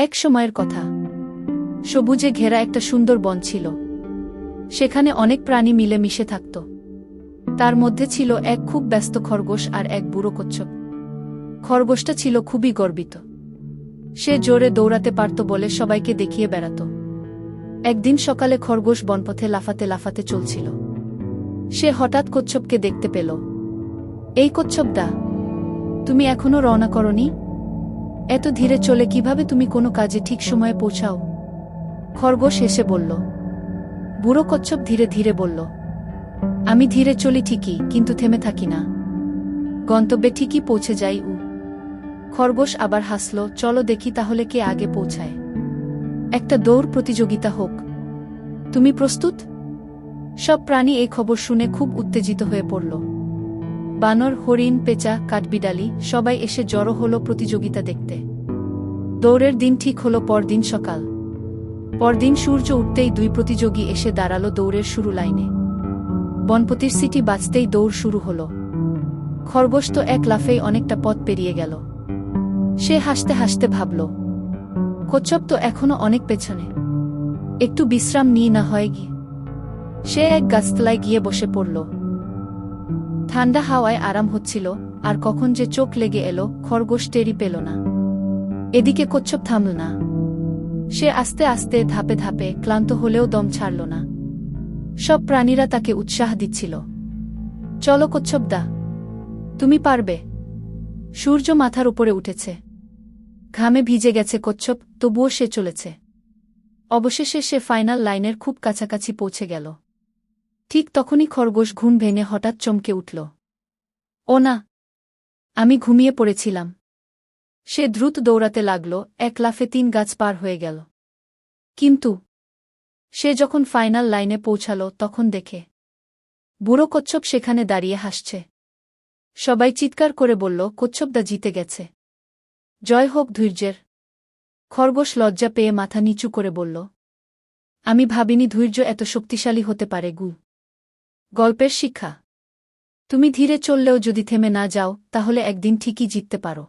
এক সময়ের কথা। সবুজে ঘেরা একটা সুন্দর বন ছিল। সেখানে অনেক প্রাণী মিলে মিশে থাকত। তার মধ্যে ছিল এক খুব ব্যস্ত খরগোশ আর এক বুড়ো কচ্ছপ। খরগোশটা ছিল খুবই গর্বিত। সে জোরে দৌড়াতে পারত বলে সবাইকে দেখিয়ে বেড়াত। একদিন সকালে খরগোশ বনপথে লাফাতে লাফাতে চলছিল। সে হঠাৎ কচ্ছপকে দেখতে পেল। এই কচ্ছপদা, তুমি এখনও রওনা করনি? এত ধীরে চলে কীভাবে তুমি কোনো কাজে ঠিক সময়ে পৌঁছাও? খরগোশ এসে বলল। বুড়ো কচ্ছপ ধীরে ধীরে বলল। আমি ধীরে চলি ঠিকই, কিন্তু থেমে থাকি না। গন্তব্যে ঠিকই পৌঁছে যাই উ। খরগোশ আবার হাসল, চলো দেখি তাহলে কে আগে পৌঁছায়। একটা দৌড় প্রতিযোগিতা হোক। তুমি প্রস্তুত? সব প্রাণী এই খবর শুনে খুব উত্তেজিত হয়ে পড়ল। বানর, হরিণ, পেঁচা, কাঠবিড়ালি, সবাই এসে জড়ো হলো প্রতিযোগিতা দেখতে। দৌড়ের দিন ঠিক হলো পরদিন সকাল। পরদিন সূর্য উঠতেই দুই প্রতিযোগী এসে দাঁড়াল দৌড়ের শুরু লাইনে। বনপতির সিটি বাঁচতেই দৌড় শুরু হলো। খরগোশ তো এক লাফেই অনেকটা পথ পেরিয়ে গেল। সে হাসতে হাসতে ভাবল, কচ্ছপ তো এখনও অনেক পেছনে। একটু বিশ্রাম নিয়ে না হয় গিয়ে সে এক গাছতলায় গিয়ে বসে পড়ল। ঠান্ডা হাওয়ায় আরাম হচ্ছিল, আর কখন যে চোখ লেগে এলো, খরগোশ টেরি পেল না। এদিকে কচ্ছপ থামল না। সে আস্তে আস্তে ধাপে ধাপে ক্লান্ত হলেও দম ছাড়ল না। সব প্রাণীরা তাকে উৎসাহ দিচ্ছিল। চলো কচ্ছপদা তুমি পারবে। সূর্য মাথার উপরে উঠেছে। ঘামে ভিজে গেছে কচ্ছপ, তবুও সে চলেছে। অবশেষে সে ফাইনাল লাইনের খুব কাছাকাছি পৌঁছে গেল। ঠিক তখনই খরগোশ ঘুম ভেঙে হঠাৎ চমকে উঠল। ও না। আমি ঘুমিয়ে পড়েছিলাম। সে দ্রুত দৌড়াতে লাগল, এক লাফে তিন গাছ পার হয়ে গেল। কিন্তু সে যখন ফাইনাল লাইনে পৌঁছাল, তখন দেখে, বুড়ো কচ্ছপ সেখানে দাঁড়িয়ে হাসছে। সবাই চিৎকার করে বলল, কচ্ছপদা জিতে গেছে। জয় হোক ধৈর্যের। খরগোশ লজ্জা পেয়ে মাথা নিচু করে বলল, আমি ভাবিনি ধৈর্য এত শক্তিশালী হতে পারে, গু। গল্পের শিক্ষা। তুমি ধীরে চললেও যদি থেমে না যাও তাহলে একদিন ঠিকই জিততে পারো।